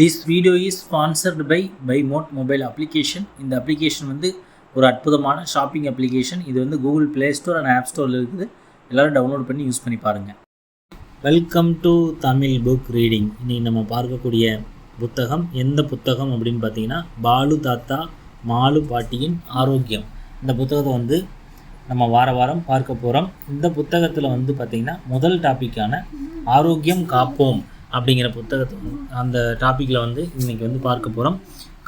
This video is sponsored by by mod mobile application இந்த application வந்து ஒரு அற்புதமான ஷாப்பிங் அப்ளிகேஷன் இது வந்து Google Play Store and app ஸ்டோரில் இருக்குது. எல்லோரும் டவுன்லோட் பண்ணி யூஸ் பண்ணி பாருங்கள் welcome to Tamil book reading இன்றைக்கி நம்ம பார்க்கக்கூடிய புத்தகம் எந்த புத்தகம் அப்படின்னு பார்த்தீங்கன்னா பாலு தாத்தா மாலு பாட்டியின் ஆரோக்கியம். இந்த புத்தகத்தை வந்து நம்ம வார வாரம் பார்க்க போகிறோம் இந்த புத்தகத்தில் வந்து பார்த்திங்கன்னா முதல் டாப்பிக்கான ஆரோக்கியம் காப்போம். அப்படிங்கிற புத்தகத்தை வந்து அந்த டாப்பிக்கில் வந்து இன்றைக்கி வந்து பார்க்க போகிறோம்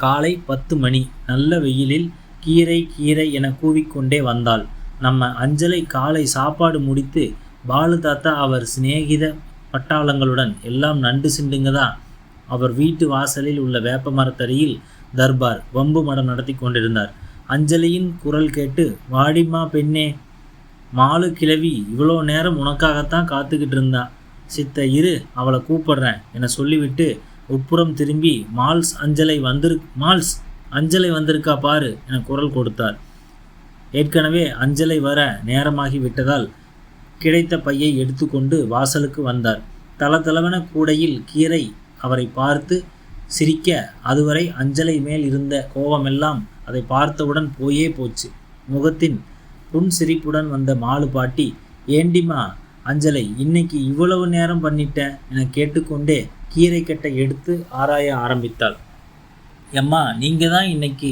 காலை பத்து மணி நல்ல வெயிலில் கீரை கீரை என கூவிக்கொண்டே வந்தாள். நம்ம அஞ்சலை காலை சாப்பாடு முடித்து பாலு தாத்தா அவர் சிநேகித பட்டாளங்களுடன் எல்லாம் நண்டு சிண்டுங்க தான் அவர் வீட்டு வாசலில் உள்ள வேப்ப மரத்தடியில் தர்பார் வம்பு மடம் நடத்தி கொண்டிருந்தார். அஞ்சலியின் குரல் கேட்டு வாடிமா பெண்ணே மாலு கிழவி இவ்வளோ நேரம் உனக்காகத்தான் காத்துக்கிட்டு இருந்தா. சித்த இரு அவளை கூப்பிடுறேன் என சொல்லிவிட்டு உட்புறம் திரும்பி மால்ஸ் அஞ்சலை வந்திரு மால்ஸ் அஞ்சலை வந்திருக்கா பாரு என குரல் கொடுத்தார். ஏற்கனவே அஞ்சலை வர நேரமாகி விட்டதால் கிடைத்த பையை எடுத்துக்கொண்டு வாசலுக்கு வந்தார். தளதளவென கூடையில் கீரை அவரை பார்த்து சிரிக்க அதுவரை அஞ்சலை மேல் இருந்த கோபமெல்லாம் அதை பார்த்தவுடன் போயே போச்சு. முகத்தின் புன்சிரிப்புடன் வந்த மாலு பாட்டி ஏண்டிமா அஞ்சலை இன்னைக்கு இவ்வளவு நேரம் பண்ணிட்ட என கேட்டுக்கொண்டே கீரை கட்டை எடுத்து ஆராய ஆரம்பித்தாள். எம்மா நீங்கள் தான் இன்னைக்கு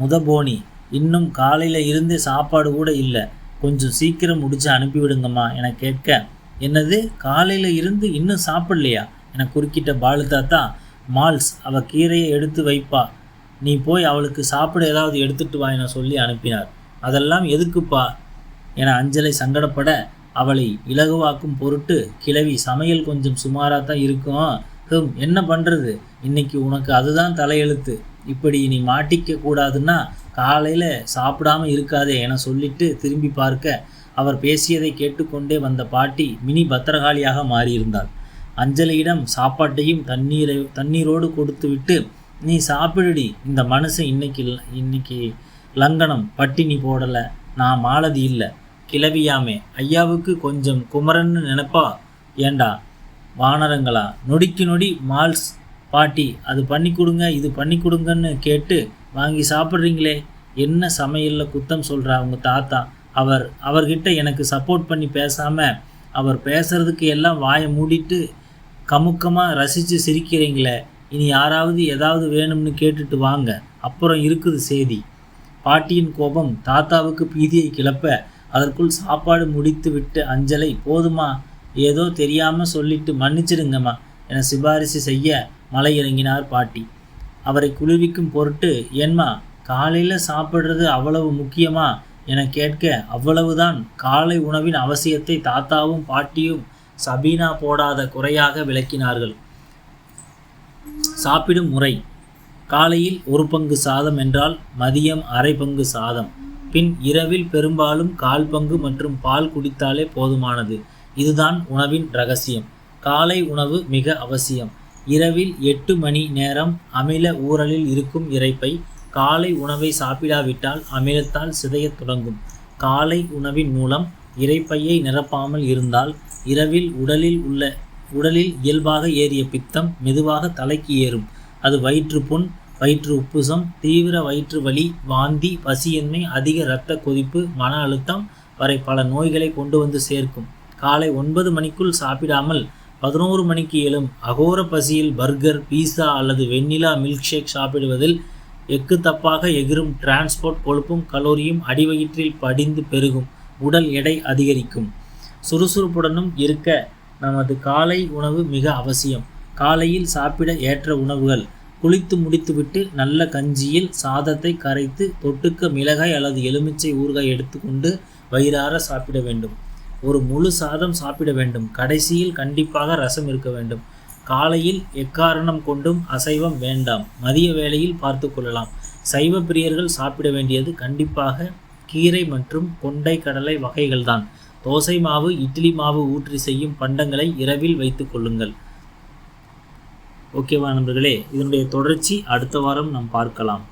முத போனி. இன்னும் காலையில் இருந்து சாப்பாடு கூட இல்லை. கொஞ்சம் சீக்கிரம் முடிச்சு அனுப்பிவிடுங்கம்மா என கேட்க என்னது காலையில் இருந்து இன்னும் சாப்பிடலையா? என குறுக்கிட்ட பாலு தாத்தா மால்ஸ் அவள் கீரையை எடுத்து வைப்பா. நீ போய் அவளுக்கு சாப்பிட ஏதாவது எடுத்துட்டு வா என சொல்லி அனுப்பினார். அதெல்லாம் எதுக்குப்பா? என அஞ்சலை சங்கடப்பட அவளை இலகுவாக்கும் பொருட்டு கிழவி சமையல் கொஞ்சம் சுமாராக தான் இருக்கும். ஹம் என்ன பண்ணுறது இன்னைக்கு உனக்கு அதுதான் தலையெழுத்து. இப்படி நீ மாட்டிக்க கூடாதுன்னா காலையில் சாப்பிடாம இருக்காதே என சொல்லிட்டு திரும்பி பார்க்க அவர் பேசியதை கேட்டுக்கொண்டே வந்த பாட்டி மினி பத்திரகாளியாக மாறியிருந்தாள். அஞ்சலியிடம் சாப்பாட்டையும் தண்ணீரை தண்ணீரோடு கொடுத்துவிட்டு நீ சாப்பிடுடி இந்த மனுஷன் இன்னைக்கு இன்னைக்கு லங்கனம் பட்டினி போடலை நான் மாலதி இல்லை. கிளவியாமே ஐயாவுக்கு கொஞ்சம் குமரன்னு நினப்பா? ஏண்டா? வானரங்களா? நொடிக்கு நொடி மால்ஸ் பாட்டி அது பண்ணி கொடுங்க இது பண்ணி கொடுங்கன்னு கேட்டு வாங்கி சாப்பிட்றீங்களே? என்ன சமையலில் குத்தம் சொல்கிறா அவங்க தாத்தா? அவர் அவர்கிட்ட எனக்கு சப்போர்ட் பண்ணி பேசாமல் அவர் பேசுகிறதுக்கு எல்லாம் வாயை மூடிட்டு கமுக்கமாக ரசித்து சிரிக்கிறீங்களே. இனி யாராவது ஏதாவது வேணும்னு கேட்டுட்டு வாங்க. அப்புறம் இருக்குது செய்தி பாட்டியின் கோபம் தாத்தாவுக்கு பீதியை கிளப்ப அதற்குள் சாப்பாடு முடித்து விட்டு அஞ்சலை போதுமா? ஏதோ தெரியாமல் சொல்லிட்டு மன்னிச்சிடுங்கம்மா என சிபாரிசு செய்ய மலை இறங்கினார் பாட்டி. அவரை குளிர்விக்கும் பொருட்டு ஏன்மா காலையில் சாப்பிட்றது அவ்வளவு முக்கியமா? என கேட்க அவ்வளவுதான். காலை உணவின் அவசியத்தை தாத்தாவும் பாட்டியும் சபீனா போடாத குறையாக விளக்கினார்கள். சாப்பிடும் முறை. காலையில் ஒரு பங்கு சாதம் என்றால் மதியம் அரை பங்கு சாதம். பின் இரவில் பெரும்பாலும் கால் பங்கு மற்றும் பால் குடித்தாலே போதுமானது. இதுதான் உணவின் ரகசியம். காலை உணவு மிக அவசியம். இரவில் எட்டு மணி நேரம் அமில ஊறலில் இருக்கும் இறைப்பை காலை உணவை சாப்பிடாவிட்டால் அமிலத்தால் சிதையத் தொடங்கும். காலை உணவின் மூலம் இறைப்பையை நிரப்பாமல் இருந்தால் இரவில் உடலில் உள்ள உடலில் இயல்பாக ஏறிய பித்தம் மெதுவாக தலைக்கு ஏறும். அது வயிற்றுப்புண் வயிற்று உப்புசம் தீவிர வயிற்று வலி வாந்தி பசியின்மை அதிக இரத்த கொதிப்பு மன அழுத்தம் வரை பல நோய்களை கொண்டு வந்து சேர்க்கும். காலை ஒன்பது மணிக்குள் சாப்பிடாமல் பதினோரு மணிக்கு எழும் அகோர பசியில் பர்கர் பீஸா அல்லது வெண்ணிலா மில்க் ஷேக் சாப்பிடுவதில் எக்கு தப்பாக எகிரும் டிரான்ஸ்போர்ட் கொழுப்பும் கலோரியும் அடிவயிற்றில் படிந்து பெருகும் உடல் எடை அதிகரிக்கும். சுறுசுறுப்புடனும் இருக்க நமது காலை உணவு மிக அவசியம். காலையில் சாப்பிட ஏற்ற உணவுகள் குளித்து முடித்துவிட்டு நல்ல கஞ்சியில் சாதத்தை கரைத்து தொட்டுக்க மிளகாய் அல்லது எலுமிச்சை ஊறுகாய் எடுத்துக்கொண்டு வயிறார சாப்பிட வேண்டும். ஒரு முழு சாதம் சாப்பிட வேண்டும். கடைசியில் கண்டிப்பாக ரசம் இருக்க வேண்டும். காலையில் எக்காரணம் கொண்டும் அசைவம் வேண்டாம். மதிய வேளையில் பார்த்து கொள்ளலாம். சைவ பிரியர்கள் சாப்பிட வேண்டியது கண்டிப்பாக கீரை மற்றும் கொண்டை கடலை வகைகள்தான். தோசை மாவு இட்லி மாவு ஊற்றி செய்யும் பண்டங்களை இரவில் வைத்து கொள்ளுங்கள். ஓகேவா நண்பர்களே? இதனுடைய தொடர்ச்சி அடுத்த வாரம் நாம் பார்க்கலாம்.